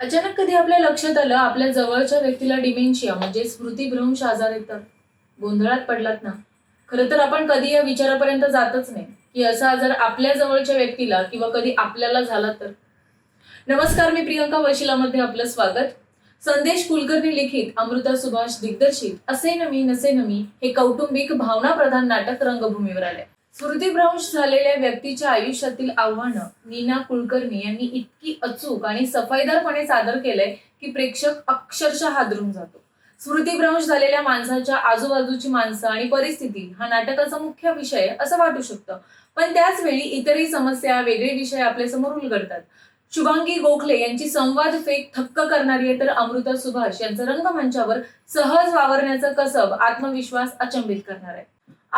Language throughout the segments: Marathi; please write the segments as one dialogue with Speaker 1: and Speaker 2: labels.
Speaker 1: अचानक कधी आपल्या लक्षात आलं आपल्या जवळच्या व्यक्तीला डिमेन्शिया म्हणजे स्मृतीभ्रंश आजार येतात गोंधळात पडलात ना. खरं तर आपण कधी या विचारापर्यंत जातच नाही की असा आजार आपल्या जवळच्या व्यक्तीला किंवा कधी आपल्याला झाला तर. नमस्कार मी प्रियंका वशिलामध्ये आपलं स्वागत. संदेश कुलकर्णी लिखित अमृता सुभाष दिग्दर्शित असे नमी नसे नमी हे कौटुंबिक भावनाप्रधान नाटक रंगभूमीवर आले स्मृतीभ्रंश झालेल्या व्यक्तीच्या आयुष्यातील आव्हानं नीना कुलकर्णी यांनी इतकी अचूक आणि सफाईदारपणे सादर केलंय की प्रेक्षक अक्षरशः हादरून जातो. स्मृतीभ्रंश झालेल्या माणसाच्या आजूबाजूची माणसं आणि परिस्थिती हा नाटकाचा मुख्य विषय असं वाटू शकतं. पण त्याच वेळी इतरही समस्या वेगळे विषय आपल्यासमोर उलगडतात. शुभांगी गोखले यांची संवाद फेक थक्क करणारी आहे तर अमृता सुभाष यांचं रंगमंचावर सहज वावरण्याचं कसब आत्मविश्वास अचंबित करणार आहे.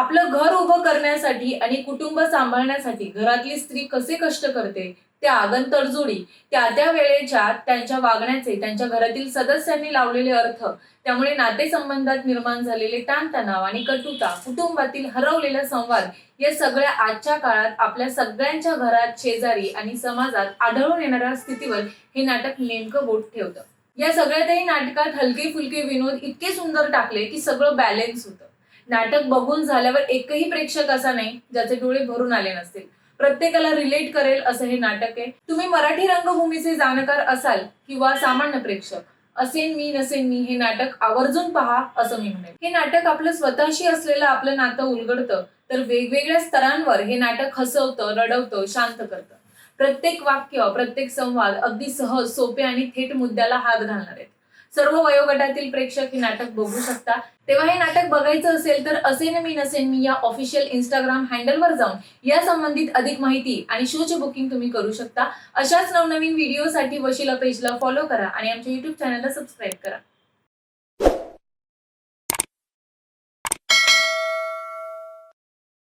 Speaker 1: आपलं घर उभं करण्यासाठी आणि कुटुंब सांभाळण्यासाठी घरातली स्त्री कसे कष्ट करते त्या आगन तडजोडी त्या त्या वेळेच्या त्यांच्या वागण्याचे त्यांच्या घरातील सदस्यांनी लावलेले अर्थ त्यामुळे नातेसंबंधात निर्माण झालेले ताणतणाव आणि कटुता कुटुंबातील हरवलेला संवाद या सगळ्या आजच्या काळात आपल्या सगळ्यांच्या घरात शेजारी आणि समाजात आढळून येणाऱ्या स्थितीवर हे नाटक नेमकं बोट ठेवतं. या सगळ्यातही नाटकात हलके फुलके विनोद इतके सुंदर टाकले की सगळं बॅलेन्स होतं. नाटक बघून झाल्यावर एकही प्रेक्षक असा नाही ज्याचे डोळे भरून आले नसतील. प्रत्येकाला रिलेट करेल असं हे नाटक आहे. तुम्ही मराठी रंगभूमीचे जाणकार असाल किंवा सामान्य प्रेक्षक असेन मी नसेन मी हे नाटक आवर्जून पहा असं मी म्हणेन. हे नाटक आपलं स्वतःशी असलेलं आपलं नातं उलगडतं तर वेगवेगळ्या स्तरांवर हे नाटक हसवतं रडवतं शांत करतं. प्रत्येक वाक्य प्रत्येक संवाद अगदी सहज सोपे आणि थेट मुद्द्याला हात घालणार आहेत. सर्व वयोगटातील प्रेक्षक हे नाटक बघू शकता. तेव्हा हे नाटक बघायचं असेल तर असे मी नसेन मी या ऑफिशियल इंस्टाग्राम हँडलवर जाऊन या संबंधित अधिक माहिती आणि शोचे बुकिंग तुम्ही करू शकता. अशाच नवनवीन व्हिडिओसाठी वशिला पेजला फॉलो करा आणि आमच्या युट्यूब चॅनलला सबस्क्राईब करा.